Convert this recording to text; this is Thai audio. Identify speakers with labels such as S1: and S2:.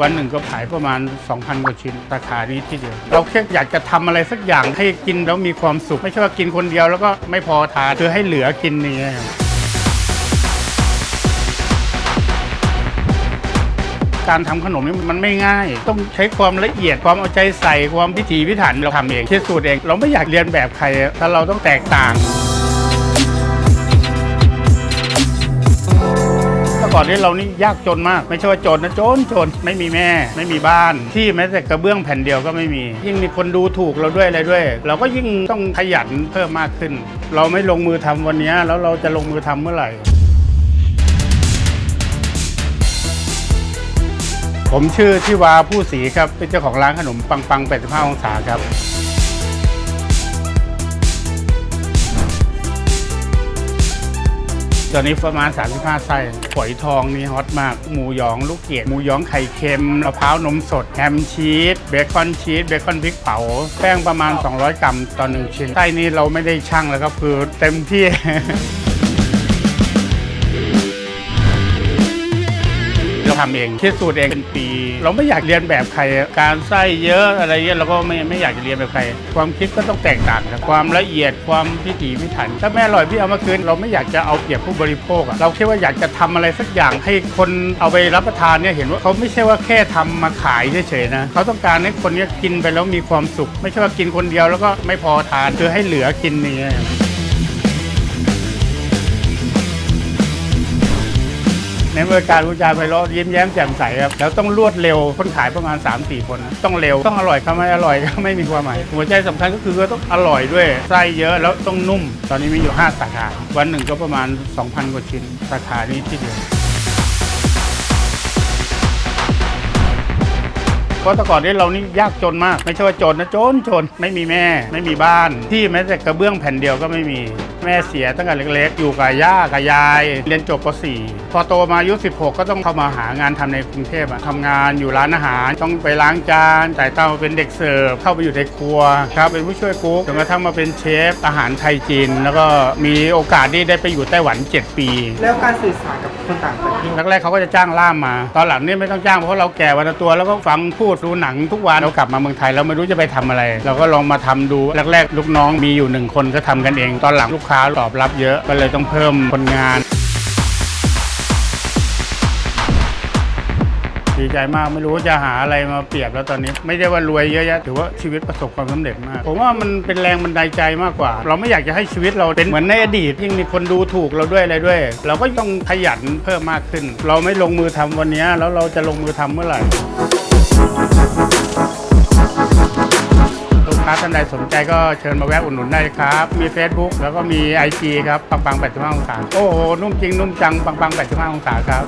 S1: วันหนึ่งก็ขายประมาณ 2,000 กว่าชิ้นราคานี้ที่เดียว เราแค่อยากจะทำอะไรสักอย่างให้กินแล้วมีความสุข ไม่ใช่ว่ากินคนเดียวแล้วก็ไม่พอทานคือให้เหลือกินนี่างการทำขนมนี่มันไม่ง่าย ต้องใช้ความละเอียดความเอาใจใส่ความพิถีพิถันเราทำเองคิดสูตรเอง เราไม่อยากเรียนแบบใครแต่เราต้องแตกต่าง มื่อก่อนนี้เรานี่ยากจนมาก ไม่ใช่ว่าจนนะจนจนไม่มีแม่ ไม่มีบ้าน ที่แม้แต่กระเบื้องแผ่นเดียวก็ไม่มี ยิ่งมีคนดูถูกเราด้วยอะไรด้วย เราก็ยิ่งต้องขยันเพิ่มมากขึ้น เราไม่ลงมือทำวันนี้แล้วเราจะลงมือทำเมื่อไหร่ผมชื่อทิวาผู้ศรีครับ เป็นเจ้าของร้านขนมปังปัง 85 องศาครับ ตอนนี้ประมาณ 35ไส้ฝอยทองนี่ฮอตมาก หมูหยองลูกเกดหมูหยองไข่เค็มมะพร้าวนมสด แฮมชีส เบคอนชีส เบคอนพริกเผา แป้งประมาณ 200 กรัมต่อหนึ่งชิ้น ไส้นี้เราไม่ได้ชั่งแล้วครับคือเต็มที่ เราทำเองคิดสูตรเองเป็นปี เราไม่อยากเรียนแบบใคร การไส้เยอะอะไรเงี้ยเราก็ไม่ไม่อยากจะเรียนแบบใคร ความคิดก็ต้องแตกต่างครับความละเอียดความพิถีพิถัน ถ้าไม่อร่อยพี่เอามาคืนเราไม่อยากจะเอาเปรียบผู้บริโภคอะเราแค่ว่าอยากจะทำอะไรสักอย่างให้คนเอาไปรับประทานเนี่ยเห็นว่าเขาไม่ใช่ว่าแค่ทำมาขายเฉยๆนะเขาต้องการให้คนเนี้กินไปแล้วมีความสุข ไม่ใช่ว่ากินคนเดียวแล้วก็ไม่พอทานคือให้เหลือกินนี่ ในบริการบริการไปรอยิ้มแย้มแจ่มใสครับแล้วต้องรวดเร็วคนขายประมาณ 3-4 คน ต้องเร็วต้องอร่อยครับไม่อร่อยก็ไม่มีความหมายหัวใจสำคัญก็คือต้องอร่อยด้วยไส้เยอะแล้วต้องนุ่ม ตอนนี้มีอยู่ 5 สาขา วันหนึ่งก็ประมาณ 2,000 กว่าชิ้นสาขานี้ที่เดียว เพราะแต่ก่อนนี้เรานี่ยากจนมาก ไม่ใช่ว่าจนนะจนจนไม่มีแม่ ไม่มีบ้าน ที่แม้แต่กระเบื้องแผ่นเดียวก็ไม่มีแม่เสียตั้งแต่เล็กๆ อยู่กับย่ากับยาย เรียนจบป .4 พอโตมาอายุ 16 ก็ต้องเข้ามาหางานทำในกรุงเทพอะทำงานอยู่ร้านอาหาร ต้องไปล้างจานจ่ายเต้าเป็นเด็กเสิร์ฟเข้าไปอยู่ในครัวครับเป็นผู้ช่วยกุ๊กจนกระทั่งมาเป็นเชฟอาหารไทยจีน แล้วก็มีโอกาสที่ได้ไปอยู่ไต้หวัน 7 ปี
S2: แล้วการสื่อสารกับคนต่างประเทศ
S1: แรกๆเขาก็จะจ้างล่ามมา ตอนหลังนี่ไม่ต้องจ้างเพราะเราแก่วันละตัวแล้วก็ฟังพูดดูหนังทุกวันเรากลับมาเมืองไทยเราไม่รู้จะไปทำอะไร เราก็ลองมาทำดูแรกๆ ลูกน้องมีอยู่หนึ่งคนก็ทำกันเอง ตอนหลังลูกค้าตอบรับเยอะก็เลยต้องเพิ่มคนงานดีใจมากไม่รู้จะหาอะไรมาเปรียบแล้วตอนนี้ ไม่ได้ว่ารวยเยอะแยะถือว่าชีวิตประสบความสำเร็จมากผมว่ามันเป็นแรงบันดาลใจมากกว่า เราไม่อยากจะให้ชีวิตเราเป็นเหมือนในอดีตยิ่งมีคนดูถูกเราด้วยอะไรด้วย เราก็ต้องขยันเพิ่มมากขึ้น เราไม่ลงมือทำวันนี้แล้วเราจะลงมือทำเมื่อไหร่ ลูกค้าท่านใดสนใจก็เชิญมาแวะอุดหนุนได้ครับ มี Facebook แล้วก็มี IG ครับปังปัง85องศาโอ้โหนุ่มจริงนุ่มจังปังปัง85องศาครับ